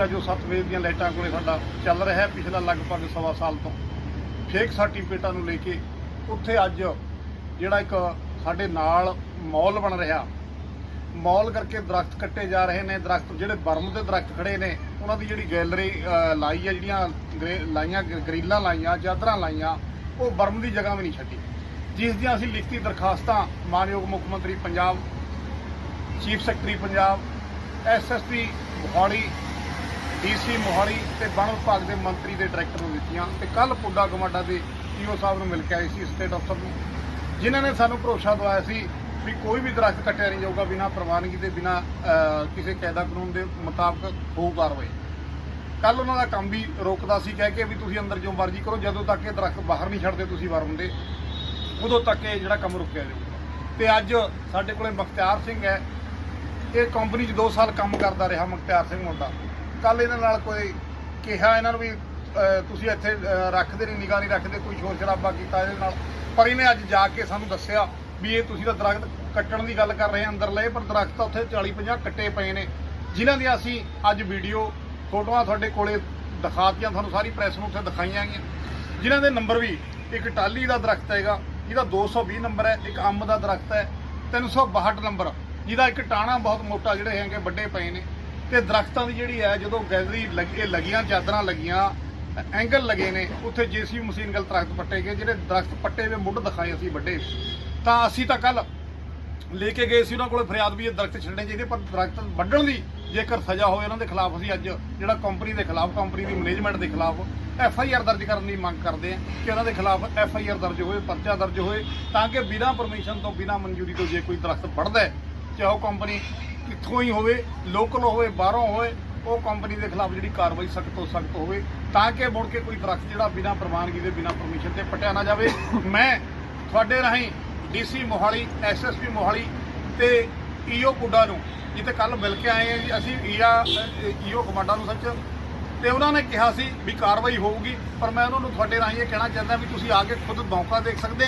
SCBC ਮੋਰਚਾ ਜੋ ਸਤਵੇਦ ਦੀਆਂ ਲਾਈਟਾਂ ਕੋਲੇ ਸਾਡਾ ਚੱਲ ਰਿਹਾ ਹੈ, ਪਿਛਲਾ ਲਗਭਗ ਸਵਾ ਸਾਲ ਤੋਂ। ਫੇਕ ਸਰਟੀਫਿਕੇਟਾਂ ਨੂੰ ਲੈ ਕੇ ਉੱਥੇ ਅੱਜ ਜਿਹੜਾ ਇੱਕ ਸਾਡੇ ਨਾਲ ਮੌਲ ਬਣ ਰਿਹਾ। ਮੌਲ ਕਰਕੇ ਦਰਖਤ ਕੱਟੇ ਜਾ ਰਹੇ ਨੇ, ਦਰਖਤ ਜਿਹੜੇ ਬਰਮ ਦੇ ਦਰਖਤ ਖੜੇ ਨੇ, ਉਹਨਾਂ ਦੀ ਜਿਹੜੀ ਗੈਲਰੀ ਲਾਈ ਹੈ ਜਿਹੜੀਆਂ ਗਰੇ- ਲਾਈਆਂ ਗਰੀਲਾਂ ਲਾਈਆਂ, ਚਾਦਰਾਂ ਲਾਈਆਂ, ਉਹ ਬਰਮ ਦੀ ਜਗ੍ਹਾ ਵੀ ਨਹੀਂ ਛੱਡੀ। ਜਿਸ ਦੀਆਂ ਅਸੀਂ ਲਿਖਤੀ ਦਰਖਾਸਤਾਂ, ਮਾਨਯੋਗ ਮੁੱਖ ਮੰਤਰੀ Punjab, chief secretary Punjab SSP Mohali DC Mohali ਤੇ ਵਣ ਵਿਭਾਗ ਦੇ ਮੰਤਰੀ ਦੇ ਡਾਇਰੈਕਟਰ ਨੂੰ ਦਿੱਤੀਆਂ ਤੇ ਕੱਲ ਪੁੱਡਾ ਗਮਾਡਾ ਦੇ ਈਓ ਸਾਹਿਬ ਨੂੰ ਮਿਲ ਕੇ ਆਏ ਸੀ ਸਟੇਟ ਅਫਸਰ ਨੂੰ। ਜਿਨ੍ਹਾਂ ਨੇ ਸਾਨੂੰ ਭਰੋਸਾ ਦਵਾਇਆ ਸੀ ਵੀ ਕੋਈ ਵੀ ਦਰਖਤ ਕੱਟਿਆ ਨਹੀਂ ਜਾਊਗਾ ਬਿਨਾਂ ਪ੍ਰਵਾਨਗੀ ਦੇ, ਬਿਨਾਂ ਕਿਸੇ ਕਾਇਦਾ ਕਾਨੂੰਨ ਦੇ ਮੁਤਾਬਕ ਹੋਊ ਕਾਰਵਾਈ। ਕੱਲ ਉਹਨਾਂ ਦਾ ਕੰਮ ਵੀ ਰੋਕਦਾ ਸੀ ਕਹਿ ਕੇ ਵੀ ਤੁਸੀਂ ਅੰਦਰ ਜੋ ਮਰਜ਼ੀ ਕਰੋ, ਜਦੋਂ ਤੱਕ ਇਹ ਦਰਖਤ ਬਾਹਰ ਨਹੀਂ ਛੱਡਦੇ, ਤੁਸੀਂ ਵਰਮ ਦੇ ਉਦੋਂ ਤੱਕ ਇਹ ਜਿਹੜਾ ਕੰਮ ਰੁਕਿਆ ਜਾਊਗਾ। ਤੇ ਅੱਜ ਸਾਡੇ ਕੋਲੇ ਮੁਖਤਿਆਰ ਸਿੰਘ ਹੈ। ਇਹ ਕੰਪਨੀ 'ਚ 2 ਸਾਲ ਕੰਮ ਕਰਦਾ ਰਿਹਾ ਮੁਖਤਿਆਰ ਸਿੰਘ ਮੁੰਡਾ। ਕੱਲ ਇਹਨਾਂ ਨਾਲ ਕੋਈ ਕਿਹਾ ਇਹਨਾਂ ਨੂੰ ਵੀ ਤੁਸੀਂ ਇੱਥੇ ਰੱਖਦੇ ਨਹੀਂ, ਨਿਗਾਹ ਨਹੀਂ ਰੱਖਦੇ, ਕੋਈ ਸ਼ੋਰ ਸ਼ਰਾਬਾ ਕੀਤਾ ਇਹਦੇ ਨਾਲ। ਪਰ ਇਹਨੇ ਅੱਜ ਜਾ ਕੇ ਸਾਨੂੰ ਦੱਸਿਆ ਵੀ ਇਹ ਤੁਸੀਂ ਤਾਂ ਦਰਖਤ ਕੱਟਣ ਦੀ ਗੱਲ ਕਰ ਰਹੇ ਅੰਦਰ ਲਏ, ਪਰ ਦਰਖਤ ਤਾਂ ਉੱਥੇ 40 50 ਕੱਟੇ ਪਏ ਨੇ। ਜਿਨ੍ਹਾਂ ਦੀਆਂ ਅਸੀਂ ਅੱਜ ਵੀਡੀਓ ਫੋਟੋਆਂ ਤੁਹਾਡੇ ਕੋਲੇ ਦਿਖਾਤੀਆਂ, ਤੁਹਾਨੂੰ ਸਾਰੀ ਪ੍ਰੈਸ ਨੂੰ ਉੱਥੇ ਦਿਖਾਈਆਂ ਗਈਆਂ। ਜਿਨ੍ਹਾਂ ਦੇ ਨੰਬਰ ਵੀ ਇੱਕ ਟਾਲੀ ਦਾ ਦਰਖਤ ਹੈਗਾ ਜਿਹਦਾ 220 ਨੰਬਰ ਹੈ, ਇੱਕ ਅੰਬ ਦਾ ਦਰਖਤ ਹੈ 362 ਨੰਬਰ ਜਿਹਦਾ ਇੱਕ ਟਾਣਾ ਬਹੁਤ ਮੋਟਾ, ਜਿਹੜੇ ਹੈਗੇ ਵੱਡੇ ਪਏ ਨੇ। ਤੇ ਦਰਖਤਾਂ ਦੀ ਜਿਹੜੀ ਹੈ, ਜਦੋਂ ਗੈਲਰੀ ਲੱਗੇ, ਲੱਗੀਆਂ, ਚਾਦਰਾਂ ਲੱਗੀਆਂ, ਐਂਗਲ ਲੱਗੇ ਨੇ, ਉੱਥੇ ਜੀਸੀਬੀ ਮਸ਼ੀਨ ਨਾਲ ਦਰਖਤ ਪੱਟੇ ਗਏ, ਜਿਹੜੇ ਦਰਖਤ ਪੱਟੇ ਹੋਏ ਮੁੱਢ ਦਿਖਾਏ ਅਸੀਂ ਵੱਡੇ। ਤਾਂ ਅਸੀਂ ਤਾਂ ਕੱਲ ਲੈ ਕੇ ਗਏ ਸੀ, ਉਹਨਾਂ ਕੋਲੇ ਫਰਿਆਦ ਵੀ ਇਹ ਦਰਖਤ ਛੱਡਣੇ ਚਾਹੀਦੇ, ਪਰ ਦਰਖਤ ਵੱਢਣ ਦੀ ਜੇਕਰ ਸਜ਼ਾ ਹੋਵੇ ਉਹਨਾਂ ਦੇ ਖਿਲਾਫ, ਅਸੀਂ ਅੱਜ ਜਿਹੜਾ ਕੰਪਨੀ ਦੇ ਖਿਲਾਫ ਕੰਪਨੀ ਦੀ ਮੈਨੇਜਮੈਂਟ ਦੇ ਖਿਲਾਫ ਐਫ ਆਈ ਆਰ ਦਰਜ ਕਰਨ ਦੀ ਮੰਗ ਕਰਦੇ ਆ ਕਿ ਉਹਨਾਂ ਦੇ ਖਿਲਾਫ ਐਫ ਆਈ ਆਰ ਦਰਜ ਹੋਵੇ, ਪਰਚਾ ਦਰਜ ਹੋਏ ਤਾਂ ਕਿ ਬਿਨਾਂ ਪਰਮਿਸ਼ਨ ਤੋਂ, ਬਿਨਾਂ ਮਨਜ਼ੂਰੀ ਤੋਂ ਜੇ ਕੋਈ ਦਰਖਤ ਵੱਢਦਾ ਹੈ, ਚਾਹੇ ਉਹ ਕੰਪਨੀ ਕਿੱਥੋਂ ਹੀ ਹੋਵੇ ਲੋਕਲ ਹੋਵੇ, ਬਾਹਰੋਂ ਹੋਵੇ, ਉਹ ਕੰਪਨੀ ਦੇ ਖਿਲਾਫ ਜਿਹੜੀ ਕਾਰਵਾਈ ਸਖਤ ਤੋਂ ਸਖਤ ਹੋਵੇ, ਤਾਂ ਕਿ ਮੁੜ ਕੇ ਕੋਈ ਦਰਖਤ ਜਿਹੜਾ ਬਿਨਾਂ ਪ੍ਰਵਾਨਗੀ ਦੇ, ਬਿਨਾਂ ਪਰਮਿਸ਼ਨ ਤੇ ਪਟਿਆ ਨਾ ਜਾਵੇ। ਮੈਂ ਤੁਹਾਡੇ ਰਾਹੀਂ ਡੀਸੀ ਮੋਹਾਲੀ ਐਸਐਸਪੀ ਮੋਹਾਲੀ ਤੇ ਈਓ ਕੁੱਡਾ ਨੂੰ ਜਿੱਥੇ ਕੱਲ ਮਿਲ ਕੇ ਆਏ ਆ ਜੀ, ਅਸੀਂ ਈਆ ਈਓ ਕਮਾਂਡਾ ਨੂੰ ਸੱਚ, ਤੇ ਉਹਨਾਂ ਨੇ ਕਿਹਾ ਸੀ ਵੀ ਕਾਰਵਾਈ ਹੋਊਗੀ, ਪਰ ਮੈਂ ਉਹਨਾਂ ਨੂੰ ਤੁਹਾਡੇ ਰਾਹੀਂ ਇਹ ਕਹਿਣਾ ਚਾਹੁੰਦਾ ਵੀ ਤੁਸੀਂ ਆ ਕੇ ਖੁਦ ਮੌਕਾ ਦੇਖ ਸਕਦੇ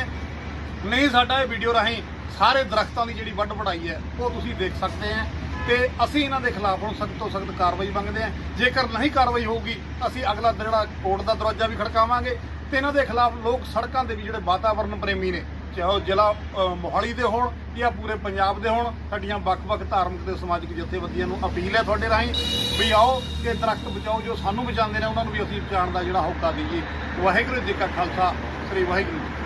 ਨਹੀਂ, ਸਾਡਾ ਇਹ ਵੀਡੀਓ ਰਾਹੀਂ ਸਾਰੇ ਦਰਖਤਾਂ ਦੀ ਜਿਹੜੀ ਵੱਢ ਵਢਾਈ ਹੈ, ਉਹ ਤੁਸੀਂ ਦੇਖ ਸਕਦੇ ਆ ਤੇ ਅਸੀਂ ਇਹਨਾਂ ਦੇ ਖਿਲਾਫ ਹੁਣ ਸਖਤ ਤੋਂ ਸਖਤ ਕਾਰਵਾਈ ਮੰਗਦੇ ਆ ਜੇਕਰ ਨਹੀਂ ਕਾਰਵਾਈ ਹੋਊਗੀ, ਅਸੀਂ ਅਗਲਾ ਜਿਹੜਾ ਕੋਰਟ ਦਾ ਦਰਵਾਜ਼ਾ ਵੀ ਖੜਕਾਵਾਂਗੇ ਤੇ ਇਹਨਾਂ ਦੇ ਖਿਲਾਫ ਲੋਕ ਸੜਕਾਂ ਦੇ ਵੀ ਜਿਹੜੇ ਵਾਤਾਵਰਣ ਪ੍ਰੇਮੀ ਨੇ, ਚਾਹੇ ਉਹ ਜ਼ਿਲ੍ਹਾ ਮੋਹਾਲੀ ਦੇ ਹੋਣ ਜਾਂ ਪੂਰੇ ਪੰਜਾਬ ਦੇ ਹੋਣ, ਸਾਡੀਆਂ ਵੱਖ-ਵੱਖ ਧਾਰਮਿਕ ਤੇ ਸਮਾਜਿਕ ਜਥੇਬੰਦੀਆਂ ਨੂੰ ਅਪੀਲ ਹੈ ਤੁਹਾਡੇ ਰਾਹੀਂ ਵੀ ਆਓ ਕਿ ਦਰਖਤ ਬਚਾਓ, ਜੋ ਸਾਨੂੰ ਬਚਾਉਂਦੇ ਨੇ, ਉਹਨਾਂ ਨੂੰ ਵੀ ਅਸੀਂ ਬਚਾਉਣ ਦਾ ਜਿਹੜਾ ਹੋਕਾ ਦਈਏ। ਵਾਹਿਗੁਰੂ ਜੀ ਕਾ ਖਾਲਸਾ, ਸ੍ਰੀ ਵਾਹਿਗੁਰੂ ਜੀ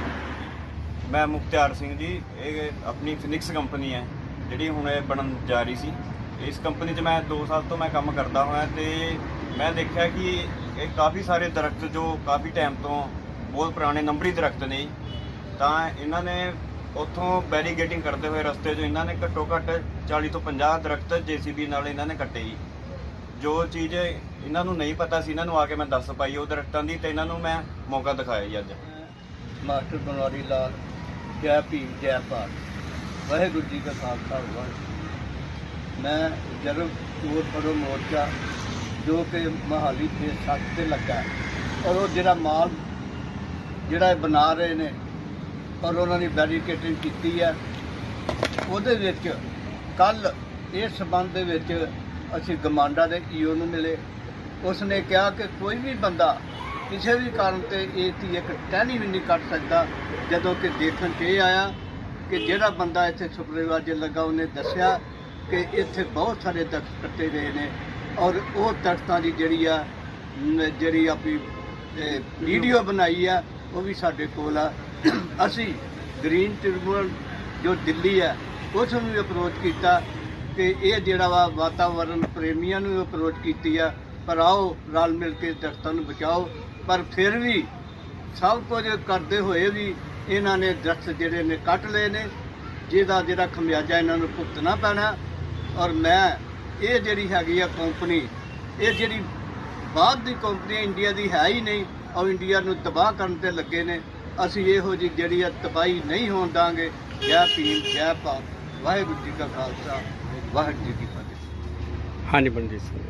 ਮੈਂ ਮੁਖਤਿਆਰ ਸਿੰਘ ਜੀ, ਇਹ ਆਪਣੀ ਫਿਨਿਕਸ ਕੰਪਨੀ ਹੈ, ਜਿਹੜੀ ਹੁਣ ਇਹ ਬਣਨ ਜਾ ਰਹੀ ਸੀ। ਇਸ ਕੰਪਨੀ 'ਚ ਮੈਂ 2 ਸਾਲ ਤੋਂ ਮੈਂ ਕੰਮ ਕਰਦਾ ਹੋਇਆ ਤੇ ਮੈਂ ਦੇਖਿਆ ਕਿ ਇਹ ਕਾਫੀ ਸਾਰੇ ਦਰਖਤ ਜੋ ਕਾਫੀ ਟਾਈਮ ਤੋਂ ਬਹੁਤ ਪੁਰਾਣੇ ਨੰਬਰੀ ਦਰਖਤ ਨੇ, ਤਾਂ ਇਹਨਾਂ ਨੇ ਉੱਥੋਂ ਬੈਰੀਗੇਟਿੰਗ ਕਰਦੇ ਹੋਏ ਰਸਤੇ 'ਚ ਇਹਨਾਂ ਨੇ ਘੱਟੋ ਘੱਟ 40 ਤੋਂ 50 ਦਰਖਤ ਜੀਸੀਬੀ ਨਾਲ ਇਹਨਾਂ ਨੇ ਕੱਟੇ ਜੀ। ਜੋ ਚੀਜ਼ ਇਹਨਾਂ ਨੂੰ ਨਹੀਂ ਪਤਾ ਸੀ, ਇਹਨਾਂ ਨੂੰ ਆ ਕੇ ਮੈਂ ਦੱਸ ਪਾਈ ਉਹ ਦਰਖਤਾਂ ਦੀ ਤੇ ਇਹਨਾਂ ਨੂੰ ਮੈਂ ਮੌਕਾ ਦਿਖਾਇਆ ਜੀ ਅੱਜ। ਮਾਸਟਰ ਬਨਵਾਰੀ ਲਾਲ ਜੈ ਭੀਮ, ਜੈ ਭਾਰਤ। ਵਾਹਿਗੁਰੂ ਜੀ ਕਾ ਖਾਲਸਾ, ਵਾਹਿਗੁਰੂ। ਮੈਂ ਜਰਮ ਚੋਰ ਫੜੋ ਮੋਰਚਾ, ਜੋ ਕਿ ਮਹਾਲੀ ਦੇ ਸੱਤ ਤੇ ਲੱਗਾ ਔਰ ਉਹ ਜਿਹੜਾ ਮਾਲ, ਜਿਹੜਾ ਇਹ ਬਣਾ ਰਹੇ ਨੇ, ਔਰ ਉਹਨਾਂ ਨੇ ਬੈਰੀਕੇਟਿੰਗ ਕੀਤੀ ਹੈ, ਉਹਦੇ ਵਿੱਚ ਕੱਲ ਇਸ ਸਬੰਧ ਦੇ ਵਿੱਚ ਅਸੀਂ ਗਮਾਂਡਾ ਦੇ ਈਓ ਨੂੰ ਮਿਲੇ। ਉਸ ਨੇ ਕਿਹਾ ਕਿ ਕੋਈ ਵੀ ਬੰਦਾ ਕਿਸੇ ਵੀ ਕਾਰਨ ਤੇ ਇਹ ਦੀ ਇੱਕ ਟਹਿਣੀ ਵੀ ਨਹੀਂ ਕੱਟ ਸਕਦਾ, ਜਦੋਂ ਕਿ ਦੇਖਣ 'ਚ ਇਹ ਆਇਆ ਕਿ ਜਿਹੜਾ ਬੰਦਾ ਇੱਥੇ ਸੁਪਰਵਾਈਜ਼ਰ ਲੱਗਾ, ਉਹਨੇ ਦੱਸਿਆ ਕਿ ਇੱਥੇ ਬਹੁਤ ਸਾਰੇ ਦਰਖਤ ਕੱਟੇ ਗਏ ਨੇ ਔਰ ਉਹ ਦਰਖਤਾਂ ਦੀ ਜਿਹੜੀ ਆ ਜਿਹੜੀ ਆਪਣੀ ਵੀਡੀਓ ਬਣਾਈ ਆ, ਉਹ ਵੀ ਸਾਡੇ ਕੋਲ ਆ। ਅਸੀਂ ਗ੍ਰੀਨ ਟ੍ਰਿਬਿਊਨਲ ਜੋ ਦਿੱਲੀ ਆ, ਉਸ ਨੂੰ ਵੀ ਅਪਰੋਚ ਕੀਤਾ ਕਿ ਇਹ ਜਿਹੜਾ ਵਾ ਵਾਤਾਵਰਣ ਪ੍ਰੇਮੀਆਂ ਨੂੰ ਅਪਰੋਚ ਕੀਤੀ ਆ, ਪਰ ਆਓ ਰਲ ਮਿਲ ਕੇ ਦਰਖਤਾਂ ਨੂੰ ਬਚਾਓ। ਪਰ ਫਿਰ ਵੀ ਸਭ ਕੁਝ ਕਰਦੇ ਹੋਏ ਵੀ ਇਹਨਾਂ ਨੇ ਦਰਖਤ ਜਿਹੜੇ ਨੇ ਕੱਟ ਲਏ ਨੇ ਜਿਹਦਾ ਜਿਹੜਾ ਖਮਿਆਜਾ ਇਹਨਾਂ ਨੂੰ ਭੁਗਤਣਾ ਪੈਣਾ। ਔਰ ਮੈਂ ਇਹ ਜਿਹੜੀ ਹੈਗੀ ਆ ਕੰਪਨੀ ਇਹ ਜਿਹੜੀ ਬਾਅਦ ਦੀ ਕੰਪਨੀ ਇੰਡੀਆ ਦੀ ਹੈ ਹੀ ਨਹੀਂ ਔਰ ਇੰਡੀਆ ਨੂੰ ਤਬਾਹ ਕਰਨ ਤੇ ਲੱਗੇ ਨੇ। ਅਸੀਂ ਇਹੋ ਜਿਹੀ ਜਿਹੜੀ ਆ ਤਬਾਹੀ ਨਹੀਂ ਹੋਣ ਦਾਂਗੇ। ਜੈ ਭੀਮ ਜੈ ਭਾਰਤ। ਵਾਹਿਗੁਰੂ ਜੀ ਕਾ ਖਾਲਸਾ ਵਾਹਿਗੁਰੂ ਜੀ ਕੀ ਫਤਿਹ। ਹਾਂਜੀ ਮਨਜੀਤ ਸਿੰਘ।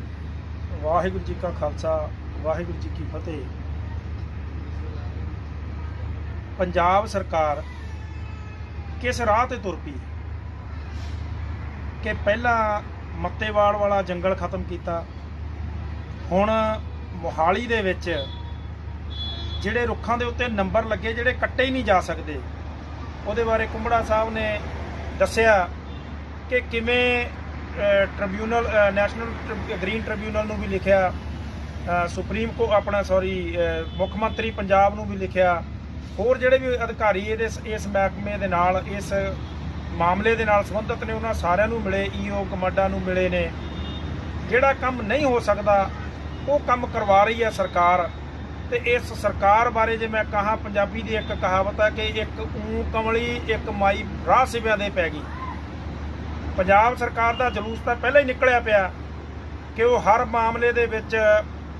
ਵਾਹਿਗੁਰੂ ਜੀ ਕਾ ਖਾਲਸਾ ਵਾਹਿਗੁਰੂ ਜੀ ਕੀ ਫਤਿਹ। ਪੰਜਾਬ ਸਰਕਾਰ ਕਿਸ ਰਾਹ ਤੇ ਤੁਰ ਪਈ ਕਿ ਪਹਿਲਾਂ ਮੱਤੇਵਾਲ ਵਾਲਾ ਜੰਗਲ ਖਤਮ ਕੀਤਾ, ਹੁਣ ਮੋਹਾਲੀ ਦੇ ਵਿੱਚ ਜਿਹੜੇ ਰੁੱਖਾਂ ਦੇ ਉੱਤੇ ਨੰਬਰ ਲੱਗੇ ਜਿਹੜੇ ਕੱਟੇ ਹੀ ਨਹੀਂ ਜਾ ਸਕਦੇ, ਉਹਦੇ ਬਾਰੇ ਕੁੰਬੜਾ ਸਾਹਿਬ ਨੇ ਦੱਸਿਆ ਕਿ ਕਿਵੇਂ tribunal national trib- green tribunal ਨੂੰ ਵੀ ਲਿਖਿਆ ਸੁਪਰੀਮ ਕੋ, ਆਪਣਾ ਸੌਰੀ ਮੁੱਖ ਮੰਤਰੀ ਪੰਜਾਬ ਨੂੰ ਵੀ ਲਿਖਿਆ ਹੋਰ ਜਿਹੜੇ ਵੀ ਅਧਿਕਾਰੀ ਇਹਦੇ ਇਸ ਮਹਿਕਮੇ ਦੇ ਨਾਲ, ਇਸ ਮਾਮਲੇ ਦੇ ਨਾਲ ਸੰਬੰਧਿਤ ਨੇ, ਉਹਨਾਂ ਸਾਰਿਆਂ ਨੂੰ ਮਿਲੇ ਈਓ ਕਮਾਂਡਾ ਨੂੰ ਮਿਲੇ ਨੇ। ਜਿਹੜਾ ਕੰਮ ਨਹੀਂ ਹੋ ਸਕਦਾ, ਉਹ ਕੰਮ ਕਰਵਾ ਰਹੀ ਹੈ ਸਰਕਾਰ। ਤੇ ਇਸ ਸਰਕਾਰ ਬਾਰੇ ਜੇ ਮੈਂ ਕਹਾ, ਪੰਜਾਬੀ ਦੀ ਇੱਕ ਕਹਾਵਤ ਹੈ ਕਿ ਇੱਕ ਊਂ ਕਮਲੀ, ਇੱਕ ਮਾਈ ਰਾਹ ਸਿਵਿਆਂ ਦੇ ਪੈ ਗਈ। ਪੰਜਾਬ ਸਰਕਾਰ ਦਾ ਜਲੂਸ ਤਾਂ ਪਹਿਲਾਂ ਹੀ ਨਿਕਲਿਆ ਪਿਆ ਕਿ ਉਹ ਹਰ ਮਾਮਲੇ ਦੇ ਵਿੱਚ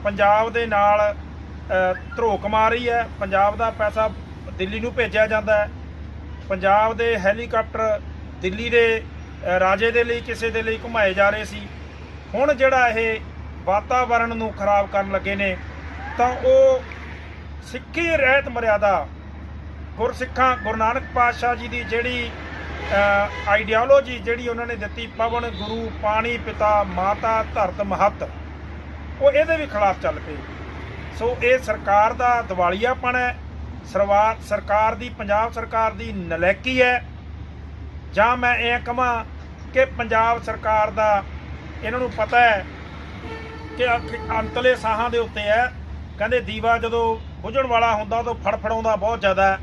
ਪੰਜਾਬ ਦੇ ਨਾਲ ਧਰੋਕ ਰਹੀ ਹੈ। ਪੰਜਾਬ ਦਾ ਪੈਸਾ ਦਿੱਲੀ ਨੂੰ ਭੇਜਿਆ ਜਾਂਦਾ ਹੈ। ਪੰਜਾਬ ਦੇ ਹੈਲੀਕਾਪਟਰ ਦਿੱਲੀ ਦੇ ਰਾਜੇ ਦੇ ਲਈ, ਕਿਸੇ ਦੇ ਲਈ ਘੁਮਾਏ ਜਾ ਰਹੇ ਸੀ। ਹੁਣ ਜਿਹੜਾ ਇਹ ਵਾਤਾਵਰਣ ਨੂੰ ਖਰਾਬ ਕਰਨ ਲੱਗੇ ਨੇ, ਤਾਂ ਉਹ ਸਿੱਖੀ ਰਹਿਤ ਮਰਿਆਦਾ, ਗੁਰਸਿੱਖਾਂ, ਗੁਰੂ ਨਾਨਕ ਪਾਤਸ਼ਾਹ ਜੀ ਦੀ ਜਿਹੜੀ ਆਈਡੀਓਲੋਜੀ ਜਿਹੜੀ ਉਹਨਾਂ ਨੇ ਦਿੱਤੀ, ਪਵਨ, ਗੁਰੂ, ਪਾਣੀ, ਪਿਤਾ, ਮਾਤਾ, ਧਰਤ, ਮਹੱਤ, ਉਹ ਇਹਦੇ ਵੀ ਖਿਲਾਫ ਚੱਲ ਪਏ। ਸੋ ਇਹ ਸਰਕਾਰ ਦਾ ਦਿਵਾਲੀਆਪਣ ਹੈ। ਸਰਵਾ- ਸਰਕਾਰ ਦੀ, ਪੰਜਾਬ ਸਰਕਾਰ ਦੀ ਨਲੈਕੀ ਹੈ। ਜਾਂ ਮੈਂ ਇਹ ਕਹਾਂ ਕਿ ਪੰਜਾਬ ਸਰਕਾਰ ਦਾ ਇਹਨਾਂ ਨੂੰ ਪਤਾ ਹੈ ਕਿ ਅੰਤਲੇ ਸਾਹਾਂ ਦੇ ਉੱਤੇ ਹੈ। ਕਹਿੰਦੇ ਦੀਵਾ ਜਦੋਂ ਬੁਝਣ ਵਾਲਾ ਹੁੰਦਾ ਉਦੋਂ ਫੜਫੜਾਉਂਦਾ ਬਹੁਤ ਜ਼ਿਆਦਾ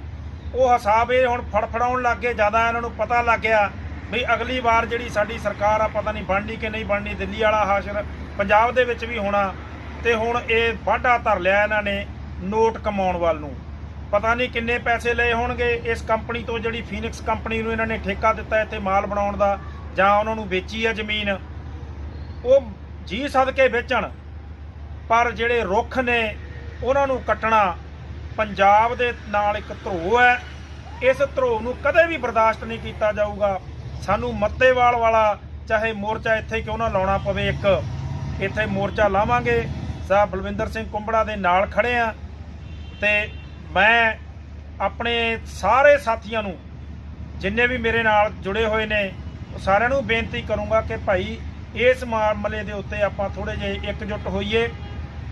ਉਹ ਹਿਸਾਬ ਇਹ ਹੁਣ ਫੜਫੜਾਉਣ ਲੱਗ ਗਏ, ਜ਼ਿਆਦਾ ਇਹਨਾਂ ਨੂੰ ਪਤਾ ਲੱਗ ਗਿਆ ਵੀ ਅਗਲੀ ਵਾਰ ਜਿਹੜੀ ਸਾਡੀ ਸਰਕਾਰ ਆ, ਪਤਾ ਨਹੀਂ ਬਣਨੀ ਕਿ ਨਹੀਂ ਬਣਨੀ, ਦਿੱਲੀ ਵਾਲਾ ਹਾਸ਼ਰ ਪੰਜਾਬ ਦੇ ਵਿੱਚ ਵੀ ਹੋਣਾ। ਤੇ ਹੁਣ ਇਹ ਵਾਢਾ ਧਰ ਲਿਆ ਇਹਨਾਂ ਨੇ ਨੋਟ ਕਮਾਉਣ ਵੱਲ ਨੂੰ। ਪਤਾ ਨਹੀਂ ਕਿੰਨੇ ਪੈਸੇ ਲਏ ਹੋਣਗੇ। ਇਸ ਕੰਪਨੀ ਤੋਂ ਜਿਹੜੀ ਫੀਨਿਕਸ ਕੰਪਨੀ ਨੂੰ ਇਹਨਾਂ ਨੇ ਠੇਕਾ ਦਿੱਤਾ ਇੱਥੇ ਮਾਲ ਬਣਾਉਣ ਦਾ, ਜਾਂ ਉਹਨਾਂ ਨੂੰ ਵੇਚੀ ਹੈ ਜ਼ਮੀਨ, ਉਹ ਜੀ ਸਦਕੇ ਵੇਚਣ। ਪਰ ਜਿਹੜੇ ਰੁੱਖ ਨੇ, ਉਹਨਾਂ ਨੂੰ ਕੱਟਣਾ ਪੰਜਾਬ ਦੇ ਨਾਲ ਇੱਕ ਧਰੋਹ ਹੈ। ਇਸ ਧਰੋਹ ਨੂੰ ਕਦੇ ਵੀ ਬਰਦਾਸ਼ਤ ਨਹੀਂ ਕੀਤਾ ਜਾਊਗਾ। ਸਾਨੂੰ ਮੱਤੇਵਾਲ ਵਾਲਾ, ਚਾਹੇ ਮੋਰਚਾ ਇੱਥੇ ਕਿਉਂ ਨਾ ਲਾਉਣਾ ਪਵੇ ਇੱਕ, ਇੱਥੇ ਮੋਰਚਾ ਲਾਵਾਂਗੇ। ਸਾਹਿਬ ਬਲਵਿੰਦਰ ਸਿੰਘ ਕੁੰਬੜਾ ਦੇ ਨਾਲ ਖੜੇ ਆ ਤੇ ਮੈਂ ਆਪਣੇ ਸਾਰੇ ਸਾਥੀਆਂ ਨੂੰ, ਜਿੰਨੇ ਵੀ ਮੇਰੇ ਨਾਲ ਜੁੜੇ ਹੋਏ ਨੇ ਸਾਰਿਆਂ ਨੂੰ ਬੇਨਤੀ ਕਰੂੰਗਾ ਕਿ ਭਾਈ ਇਸ ਮਾਮਲੇ ਦੇ ਉੱਤੇ ਆਪਾਂ ਥੋੜੇ ਜਿਹੇ ਇਕਜੁੱਟ ਹੋਈਏ।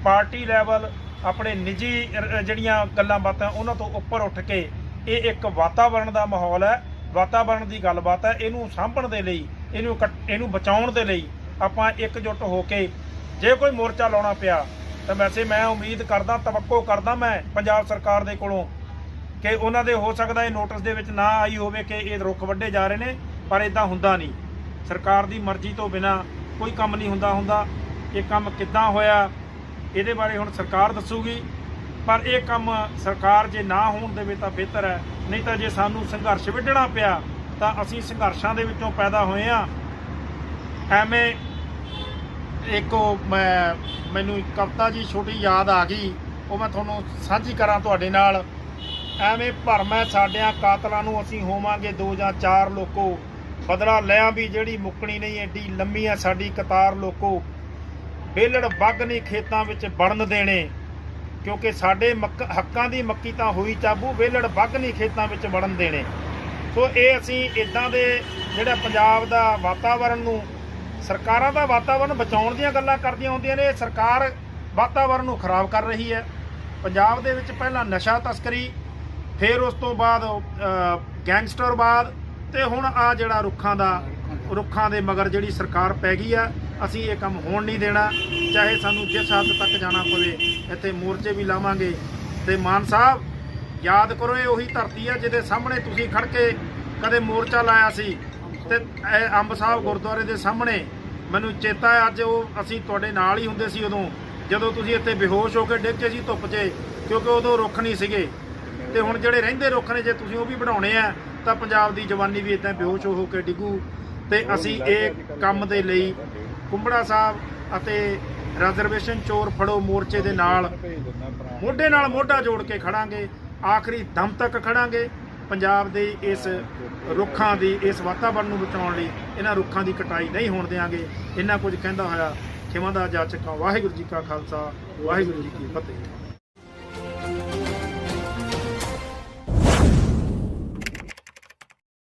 ਪਾਰਟੀ ਲੈਵਲ, ਆਪਣੇ ਨਿੱਜੀ ਜਿਹੜੀਆਂ ਗੱਲਾਂ ਬਾਤਾਂ, ਉਹਨਾਂ ਤੋਂ ਉੱਪਰ ਉੱਠ ਕੇ ਇਹ ਇੱਕ ਵਾਤਾਵਰਣ ਦਾ ਮਾਹੌਲ ਹੈ। ਵਾਤਾਵਰਣ ਦੀ ਗੱਲਬਾਤ ਹੈ। ਇਹਨੂੰ ਸਾਂਭਣ ਦੇ ਲਈ, ਇਹਨੂੰ ਕੱਟ- ਇਹਨੂੰ ਬਚਾਉਣ ਦੇ ਲਈ ਆਪਾਂ ਇਕਜੁੱਟ ਹੋ ਕੇ ਜੇ ਕੋਈ ਮੋਰਚਾ ਲਾਉਣਾ ਪਿਆ, ਤਾਂ ਵੈਸੇ ਮੈਂ ਉਮੀਦ ਕਰਦਾ, ਤਵੱਕੋ ਕਰਦਾ ਮੈਂ ਪੰਜਾਬ ਸਰਕਾਰ ਦੇ ਕੋਲੋਂ ਕਿ ਉਹਨਾਂ ਦੇ ਹੋ ਸਕਦਾ ਇਹ ਨੋਟਿਸ ਦੇ ਵਿੱਚ ਨਾ ਆਈ ਹੋਵੇ ਕਿ ਇਹ ਰੁੱਖ ਵੱਡੇ ਜਾ ਰਹੇ ਨੇ, ਪਰ ਇਦਾਂ ਹੁੰਦਾ ਨਹੀਂ। ਸਰਕਾਰ ਦੀ ਮਰਜ਼ੀ ਤੋਂ ਬਿਨਾ ਕੋਈ ਕੰਮ ਨਹੀਂ ਹੁੰਦਾ ਹੁੰਦਾ। ਇਹ ਕੰਮ ਕਿੱਦਾਂ ਹੋਇਆ, ਇਹਦੇ ਬਾਰੇ ਹੁਣ ਸਰਕਾਰ ਦੱਸੂਗੀ। ਪਰ ਇਹ ਕੰਮ ਸਰਕਾਰ ਜੇ ਨਾ ਹੋਣ ਦੇਵੇ ਤਾਂ ਬਿਹਤਰ ਹੈ। ਨਹੀਂ ਤਾਂ ਜੇ ਸਾਨੂੰ ਸੰਘਰਸ਼ ਵਿੱਢਣਾ ਪਿਆ, ਤਾਂ ਅਸੀਂ ਸੰਘਰਸ਼ਾਂ ਦੇ ਵਿੱਚੋਂ ਪੈਦਾ ਹੋਏ ਆ ਐਵੇਂ ਇੱਕ ਉਹ ਮੈਂ, ਮੈਨੂੰ ਇੱਕ ਕਵਿਤਾ ਜੀ ਛੋਟੀ ਯਾਦ ਆ ਗਈ, ਉਹ ਮੈਂ ਤੁਹਾਨੂੰ ਸਾਂਝੀ ਕਰਾਂ ਤੁਹਾਡੇ ਨਾਲ। ਐਵੇਂ ਭਰਮੈ ਸਾਡਿਆਂ ਕਾਤਲਾਂ ਨੂੰ ਅਸੀਂ ਹੋਵਾਂਗੇ ਦੋ ਜਾਂ ਚਾਰ ਲੋਕੋ। ਬਦਲਾ ਲਿਆਂ ਵੀ ਜਿਹੜੀ ਮੁੱਕਣੀ ਨਹੀਂ ਐਡੀ ਲੰਮੀ ਆ ਸਾਡੀ ਕਤਾਰ ਲੋਕੋ। ਬੇਲੜ ਬੱਗ ਨਹੀਂ ਖੇਤਾਂ ਵਿੱਚ ਵੜਨ ਦੇਣੇ। ਕਿਉਂਕਿ ਸਾਡੇ ਮੱਕ- ਹੱਕਾਂ ਦੀ ਮੱਕੀ ਤਾਂ ਹੋਈ ਚਾਬੂ ਵੇਲੜ ਬੱਗ ਨਹੀਂ ਖੇਤਾਂ ਵਿੱਚ ਵੜਨ ਦੇਣੇ। ਸੋ ਇਹ ਅਸੀਂ ਇਦਾਂ ਦੇ ਜਿਹੜਾ ਪੰਜਾਬ ਦਾ ਵਾਤਾਵਰਣ ਨੂੰ ਸਰਕਾਰਾਂ ਦਾ ਵਾਤਾਵਰਣ ਬਚਾਉਣ ਦੀਆਂ ਗੱਲਾਂ ਕਰਦੀਆਂ ਹੁੰਦੀਆਂ ਨੇ। ਸਰਕਾਰ ਵਾਤਾਵਰਣ ਨੂੰ ਖਰਾਬ ਕਰ ਰਹੀ ਹੈ। ਪੰਜਾਬ ਦੇ ਵਿੱਚ ਪਹਿਲਾਂ ਨਸ਼ਾ ਤਸਕਰੀ ਫਿਰ ਉਸ ਤੋਂ ਬਾਅਦ ਅ, ਗੈਂਗਸਟਰਵਾਦ ਤੇ ਹੁਣ ਆ ਜਿਹੜਾ ਰੁੱਖਾਂ ਦਾ ਰੁੱਖਾਂ ਦੇ ਮਗਰ ਜਿਹੜੀ ਸਰਕਾਰ ਪੈ ਗਈ ਆ ਅਸੀਂ ਇਹ ਕੰਮ ਹੋਣ ਨਹੀਂ ਦੇਣਾ। ਚਾਹੇ ਸਾਨੂੰ ਜਿਸ ਹੱਦ ਤੱਕ ਜਾਣਾ ਪਵੇ ਇੱਥੇ ਮੋਰਚੇ ਵੀ ਲਾਵਾਂਗੇ। ਤੇ ਮਾਨ ਸਾਹਿਬ ਯਾਦ ਕਰੋ ਇਹ ਉਹੀ ਧਰਤੀ ਆ ਜਿਹਦੇ ਸਾਹਮਣੇ ਤੁਸੀਂ ਖੜ ਕੇ ਕਦੇ ਮੋਰਚਾ ਲਾਇਆ ਸੀ। ਤੇ ਇਹ ਅੰਬ ਸਾਹਿਬ ਗੁਰਦੁਆਰੇ ਦੇ ਸਾਹਮਣੇ ਮੈਨੂੰ ਚੇਤਾ ਹੈ ਅੱਜ ਉਹ ਅਸੀਂ ਤੁਹਾਡੇ ਨਾਲ ਹੀ ਹੁੰਦੇ ਸੀ ਉਦੋਂ ਜਦੋਂ ਤੁਸੀਂ ਇੱਥੇ ਬੇਹੋਸ਼ ਹੋ ਕੇ ਡਿੱਗੇ ਸੀ ਧੁੱਪ 'ਚ ਕਿਉਂਕਿ ਉਦੋਂ ਰੁੱਖ ਨਹੀਂ ਸੀਗੇ। ਤੇ ਹੁਣ ਜਿਹੜੇ ਰਹਿੰਦੇ ਰੁੱਖ ਨੇ ਜੇ ਤੁਸੀਂ ਉਹ ਵੀ ਬਣਾਉਣੇ ਆ ਤਾਂ ਪੰਜਾਬ ਦੀ ਜਵਾਨੀ ਵੀ ਇਦਾਂ ਬੇਹੋਸ਼ ਹੋ ਕੇ ਡਿੱਗੂ। ਤੇ ਅਸੀਂ ਇਹ ਕੰਮ ਦੇ ਲਈ ਕੁੰਬੜਾ ਸਾਹਿਬ ਅਤੇ ਰਿਜ਼ਰਵੇਸ਼ਨ ਚੋਰ ਫੜੋ ਮੋਰਚੇ ਦੇ ਨਾਲ। ਮੋਢੇ ਨਾਲ ਮੋਢਾ ਜੋੜ ਕੇ ਖੜਾਂਗੇ ਆਖਰੀ ਦਮ ਤੱਕ ਖੜਾਂਗੇ। ਪੰਜਾਬ ਦੇ ਇਸ ਰੁੱਖਾਂ ਦੀ, ਇਸ ਵਾਤਾਵਰਣ ਨੂੰ ਬਚਾਉਣ ਲਈ ਇਹਨਾਂ ਰੁੱਖਾਂ ਦੀ ਕਟਾਈ ਨਹੀਂ ਹੋਣ ਦੇਵਾਂਗੇ ਇਹਨਾਂ ਕੁਝ ਕਹਿੰਦਾ ਹੋਇਆ ਖਿਮਾ ਦਾ ਜਾਚਕਾ ਵਾਹਿਗੁਰੂ ਜੀ ਕਾ ਖਾਲਸਾ, ਵਾਹਿਗੁਰੂ ਜੀ ਕੀ ਫਤਿਹ।